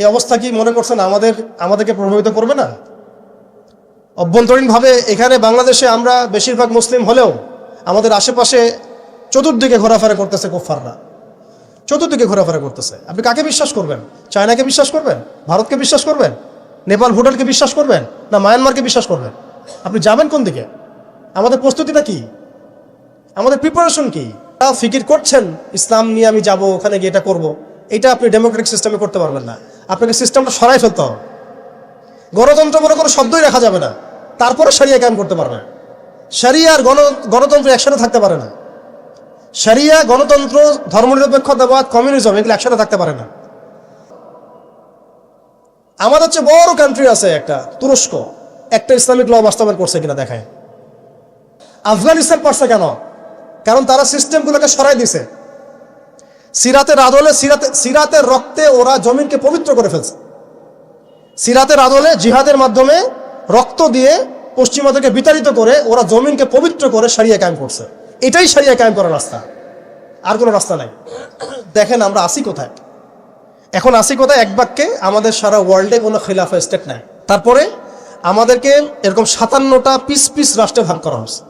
এই অবস্থা কি মনে করছেন আমাদের, আমাদেরকে প্রভাবিত করবে না? অভ্যন্তরীণভাবে এখানে বাংলাদেশে আমরা বেশিরভাগ মুসলিম হলেও আমাদের আশেপাশে চতুর্দিকে ঘোরাফেরা করতেছে কোফাররা চতুর্দিকে ঘোরাফেরা করতেছে। আপনি কাকে বিশ্বাস করবেন? চায়নাকে বিশ্বাস করবেন? ভারতকে বিশ্বাস করবেন? নেপাল ভুটানকে বিশ্বাস করবেন? না মায়ানমারকে বিশ্বাস করবেন? আপনি যাবেন কোন দিকে? আমাদের প্রস্তুতিটা কি? আমাদের প্রিপারেশন কি? তা ফিকির করছেন, ইসলাম নিয়ে আমি যাব, ওখানে গিয়ে এটা করব। এটা আপনি ডেমোক্রেটিক সিস্টেমে করতে পারবেন না। আপনাকে সিস্টেমটা সরাই ফেলতে হবে। গণতন্ত্র বলে কোনো শব্দই রাখা যাবে না। তারপরে সারিয়া কায়েম করতে পারবে। সারিয়া আর গণ গণতন্ত্র একসাথে থাকতে পারে না। সারিয়া, গণতন্ত্র ধর্মনিরপেক্ষতাবাদ কমিউনিজম এগুলো একসাথে থাকতে পারে না। আমাদের হচ্ছে বড় কান্ট্রি আছে একটা, তুরস্ক। একটা ইসলামিক ল বাস্তবায়ন করছে কিনা দেখায়। আফগানিস্তান পারছে কেন? কারণ তারা সিস্টেমগুলোকে সরাই দিছে। সিরাতের আদলে সিরাতে, সিরাতের রক্তে ওরা জমিনকে পবিত্র করে ফেলছে। সিরাতের আদলে জিহাদের মাধ্যমে রক্ত দিয়ে পশ্চিমাদেরকে বিতাড়িত করে ওরা জমিনকে পবিত্র করে সারিয়া কায়েম করছে। এটাই সারিয়া কায়েম করার রাস্তা। আর কোনো রাস্তা নাই। দেখেন আমরা আসি কোথায়? এখন আসি কোথায়? এক বাক্যে আমাদের সারা ওয়ার্ল্ডে কোনো খিলাফা স্টেট নাই। তারপরে আমাদেরকে এরকম সাতান্নটা পিস পিস রাষ্ট্রে ভাগ করা হয়েছে।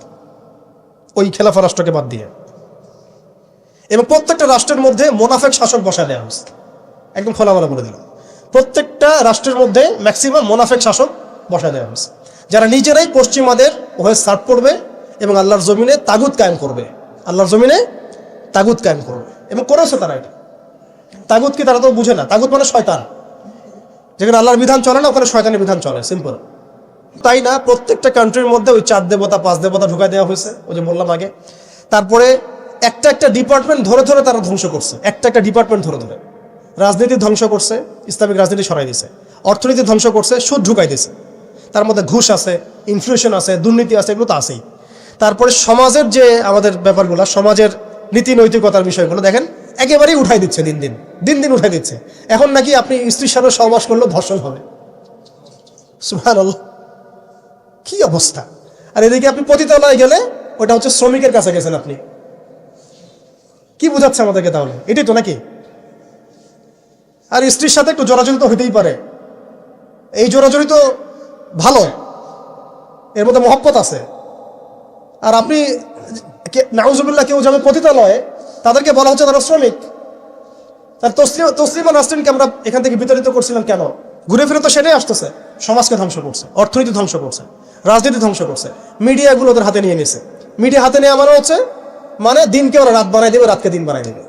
ওই খেলাফা রাষ্ট্রকে বাদ দিয়ে। এবং প্রত্যেকটা রাষ্ট্রের মধ্যে মোনাফেক শাসক বসায় দেওয়া হয়েছে। একদম খোলামেলা বলে দিলাম। প্রত্যেকটা রাষ্ট্রের মধ্যে ম্যাক্সিমাম মোনাফেক শাসক বসায় দেওয়া হয়েছে। যারা নিজেরাই পশ্চিমাদের হয়ে সার্ভ করবে এবং আল্লাহর জমিনে তাগুত কায়েম করবে। আল্লাহর জমিনে তাগুত কায়েম করবে। এবং করেছে তারা এটা। তাগুত কি তারা তো বুঝে না। তাগুত মানে শয়তান। যেখানে আল্লাহর বিধান চলে না, ওখানে শয়তানের বিধান চলে। সিম্পল তাই না, প্রত্যেকটা কান্ট্রির মধ্যে ওই চার দেবতা, পাঁচ দেবতা ঢুকাই দেওয়া হয়েছে। ওই যে বললাম আগে। তারপরে একটা একটা ডিপার্টমেন্ট ধরে ধরে তারা ধ্বংস করছে। একটা একটা ডিপার্টমেন্ট ধরে ধরে। রাজনীতি ধ্বংস করছে, ইসলামিক রাজনীতি সরাই দিছে। অর্থনীতি ধ্বংস করছে, সুদ ঢুকাই দিছে। তার মধ্যে ঘুষ আছে ইনফ্লেশন আছে, দুর্নীতি আছে, এগুলো তো আছেই। তারপরে সমাজের যে আমাদের ব্যাপারগুলো, সমাজের নীতি নৈতিকতার বিষয়গুলো, দেখেন, একেবারেই উঠাই দিচ্ছে দিন দিন। দিন দিন উঠাই দিচ্ছে। এখন নাকি আপনি স্ত্রীর সাথে সহবাস করলেও ধর্ষণ হবে। কি অবস্থা? আর এদিকে আপনি পতিতালয়ে গেলে, ওটা হচ্ছে শ্রমিকের কাছে গেছেন আপনি। কি বোঝাচ্ছে আমাদেরকে তাহলে? এটাই তো নাকি? আর স্ত্রীর সাথে একটু জোরাজুরি তো হইতেই পারে। এই জোরাজুরি তো ভালো। এর মধ্যে মহব্বত আছে। আর আপনি নাউজুবিল্লাহ কেউ যাবে পতিতালয়ে, তাদেরকে বলা হচ্ছে তারা শ্রমিক। তার তসলিম, তসলিমা নাসরিনকে আমরা এখান থেকে বিতাড়িত করছিলাম কেন? ঘুরে ফিরে তো সেটাই আসতেছে। সমাজকে ধ্বংস করছে, অর্থনীতি ধ্বংস করছে, রাজনীতি ধ্বংস করছে মিডিয়াগুলো ওদের হাতে নিয়ে নিছে। মিডিয়া হাতে নিয়ে আমারও হচ্ছে মানে দিনকে ওরা রাত বানাই দেবে রাতকে দিন বানাই দেবে।